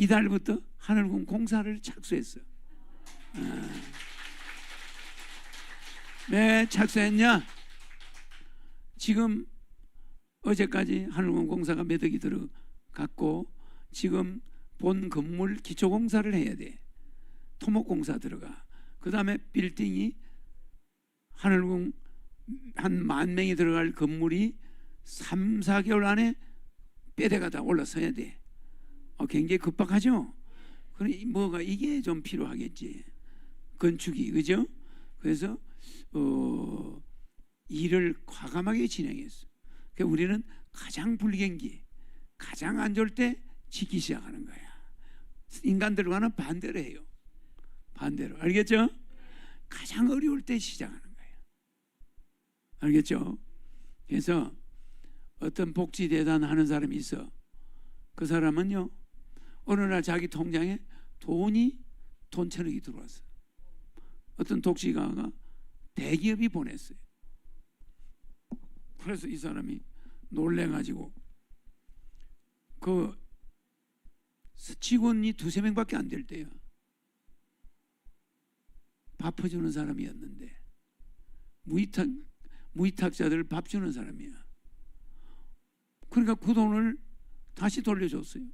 이달부터 하늘군 공사를 착수했어. 아. 왜 착수했냐? 지금 어제까지 하늘군 공사가 매덕이 들어갔고 지금 본 건물 기초 공사를 해야 돼. 토목 공사 들어가. 그 다음에 빌딩이 하늘궁 한 만 명이 들어갈 건물이 3, 4개월 안에 뼈대가 다 올라서야 돼. 어, 굉장히 급박하죠. 그래 뭐가 이게 좀 필요하겠지. 건축이 그죠? 그래서 어, 일을 과감하게 진행했어. 그 우리는 가장 불경기, 가장 안 좋을 때 지기 시작하는 거야. 인간들과는 반대로 해요. 반대로 알겠죠? 가장 어려울 때 시작하는 거예요. 알겠죠? 그래서 어떤 복지 대단 하는 사람이 있어. 그 사람은요 어느 날 자기 통장에 돈이 돈 천억이 들어왔어. 어떤 독지가가 대기업이 보냈어요. 그래서 이 사람이 놀래가지고 그 직원이 두세 명밖에 안 될 때야. 밥 퍼주는 사람이었는데 무위탁 무위탁자들 밥 주는 사람이야. 그러니까 그 돈을 다시 돌려줬어요.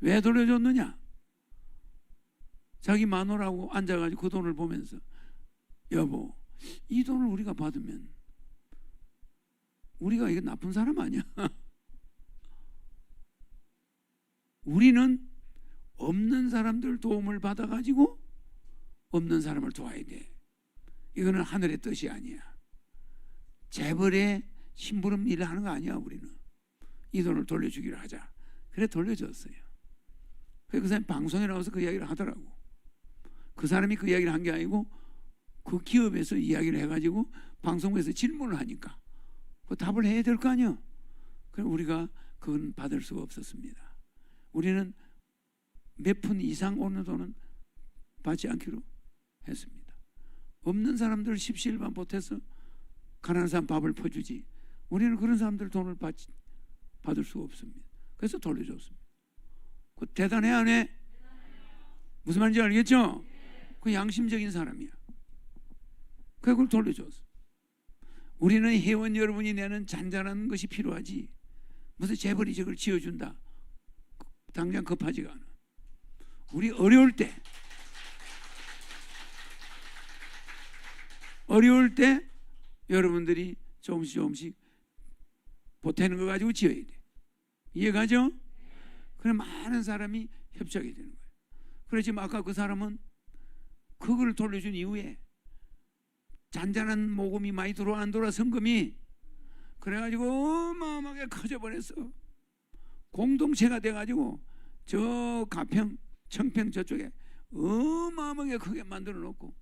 왜 돌려줬느냐? 자기 마누라고 앉아가지고 그 돈을 보면서 여보 이 돈을 우리가 받으면 우리가 이게 나쁜 사람 아니야? 우리는 없는 사람들 도움을 받아가지고 없는 사람을 도와야 돼. 이거는 하늘의 뜻이 아니야. 재벌의 심부름 일을 하는 거 아니야 우리는. 이 돈을 돌려주기로 하자. 그래 돌려줬어요. 그 사람이 방송에 나와서 그 이야기를 하더라고. 그 사람이 그 이야기를 한 게 아니고 그 기업에서 이야기를 해가지고 방송에서 질문을 하니까 그 답을 해야 될 거 아니야. 그래 우리가 그건 받을 수가 없었습니다. 우리는 몇 푼 이상 오는 돈은 받지 않기로 했습니다. 없는 사람들 십시일반 보태서 가난한 사람 밥을 퍼주지. 우리는 그런 사람들 돈을 받지, 받을 수가 없습니다. 그래서 돌려줬습니다. 그 대단해 안 해? 무슨 말인지 알겠죠? 그 양심적인 사람이야. 그걸 돌려줬어. 우리는 회원 여러분이 내는 잔잔한 것이 필요하지. 무슨 재벌이 저걸 지어준다. 당장 급하지가 않아. 우리 어려울 때, 어려울 때 여러분들이 조금씩 조금씩 보태는 거 가지고 지어야 돼. 이해가죠? 그래 많은 사람이 협조하게 되는 거예요. 그래 지금 아까 그 사람은 그걸 돌려준 이후에 잔잔한 모금이 많이 들어와 안 들어와 성금이 그래가지고 어마어마하게 커져버렸어. 공동체가 돼가지고 저 가평, 청평 저쪽에 어마어마하게 크게 만들어 놓고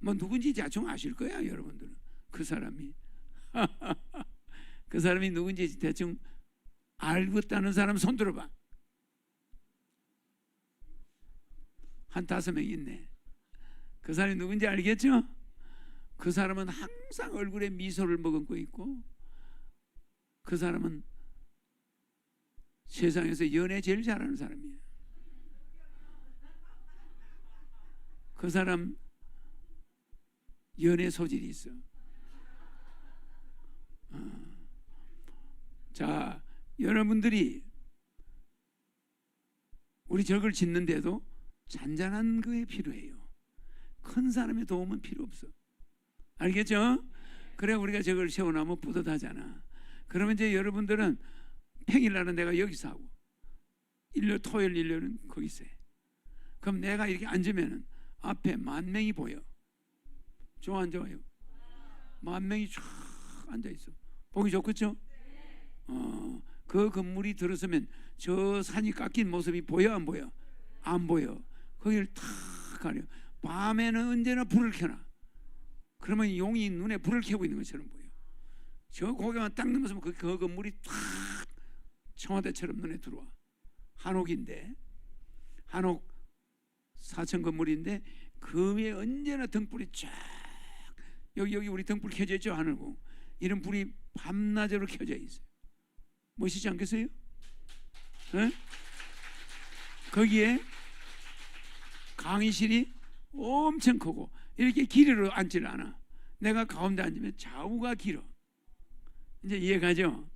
뭐 누군지 대충 아실 거야 여러분들은 그 사람이 그 사람이 누군지 대충 알겠다는 사람 손 들어봐 한 다섯 명 있네 그 사람이 누군지 알겠죠? 그 사람은 항상 얼굴에 미소를 머금고 있고 그 사람은 세상에서 연애 제일 잘하는 사람이에요. 그 사람 연애 소질이 있어. 어. 자, 여러분들이 우리 저걸 짓는데도 잔잔한 거에 필요해요. 큰 사람의 도움은 필요 없어. 알겠죠? 그래 우리가 저걸 세워놓으면 뿌듯하잖아. 그러면 이제 여러분들은 평일날은 내가 여기서 하고 일요 토요일 일요일은 거기서 해. 그럼 내가 이렇게 앉으면은 앞에 만 명이 보여. 좋아 안 좋아요? 만 명이 쫙 앉아 있어. 보기 좋겠죠? 어, 그 건물이 들어서면 저 산이 깎인 모습이 보여 안 보여? 안 보여. 거기를 탁 가려. 밤에는 언제나 불을 켜놔. 그러면 용이 눈에 불을 켜고 있는 것처럼 보여. 저 고개만 딱 넘어서면 그, 그 건물이 탁 청와대처럼 눈에 들어와. 한옥인데 한옥 사천 건물인데 그 위에 언제나 등불이 쫙 여기 여기 우리 등불 켜져 있죠 하늘고 이런 불이 밤낮으로 켜져 있어요. 멋있지 않겠어요? 에? 거기에 강의실이 엄청 크고 이렇게 길이로 앉질 않아. 내가 가운데 앉으면 좌우가 길어. 이제 이해가죠?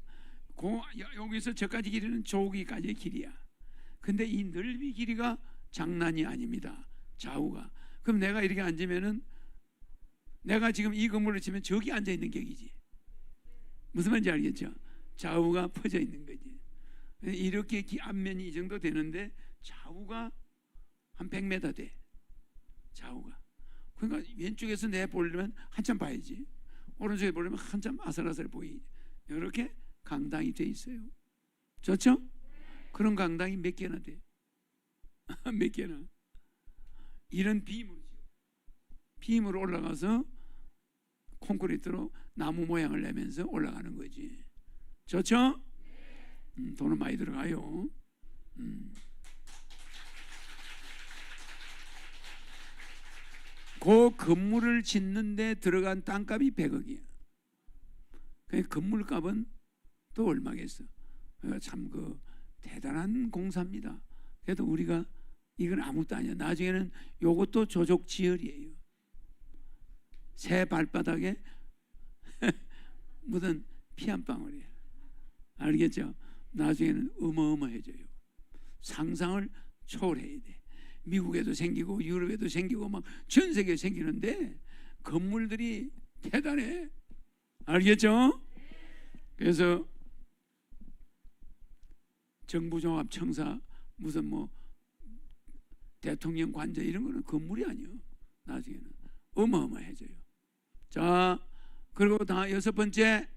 고, 여- 여기서 저까지 길이는 저기까지의 길이야. 근데 이 넓이 길이가 장난이 아닙니다. 좌우가. 그럼 내가 이렇게 앉으면은 내가 지금 이 건물을 치면 저기 앉아 있는 격이지. 무슨 말인지 알겠죠? 좌우가 퍼져 있는 거지. 이렇게 기- 앞면이 이 정도 되는데 좌우가 한 100m 돼. 좌우가. 그러니까 왼쪽에서 내 보려면 한참 봐야지. 오른쪽에 보려면 한참 아슬아슬 보이지. 이렇게 강당이 돼 있어요. 좋죠? 그런 강당이 몇 개나 돼? 몇 개나? 이런 빔으로 빔으로 올라가서 콘크리트로 나무 모양을 내면서 올라가는 거지. 좋죠? 음, 돈은 많이 들어가요. 음. 그 건물을 짓는데 들어간 땅값이 100억이야. 그 건물값은 또 얼마겠어? 참 그 대단한 공사입니다. 그래도 우리가 이건 아무것도 아니야. 나중에는 요것도 조족지혈이에요. 새 발바닥에 묻은 피 한 방울이야. 알겠죠? 나중에는 어마어마해져요. 상상을 초월해야 돼. 미국에도 생기고 유럽에도 생기고 막 전 세계에 생기는데 건물들이 대단해. 알겠죠? 그래서 정부 종합 청사 무슨 뭐 대통령 관저 이런 거는 건물이 아니요. 나중에는 어마어마해져요. 자, 그리고 다 여섯 번째